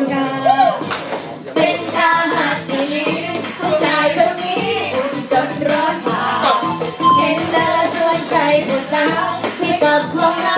คุณค่เป็นตาหักอย่นี้ผู้ชายคนนี้อุ่นจนร้อนผ่าเห็นแล้วสนใจผู้สาวที่กับลมหนาว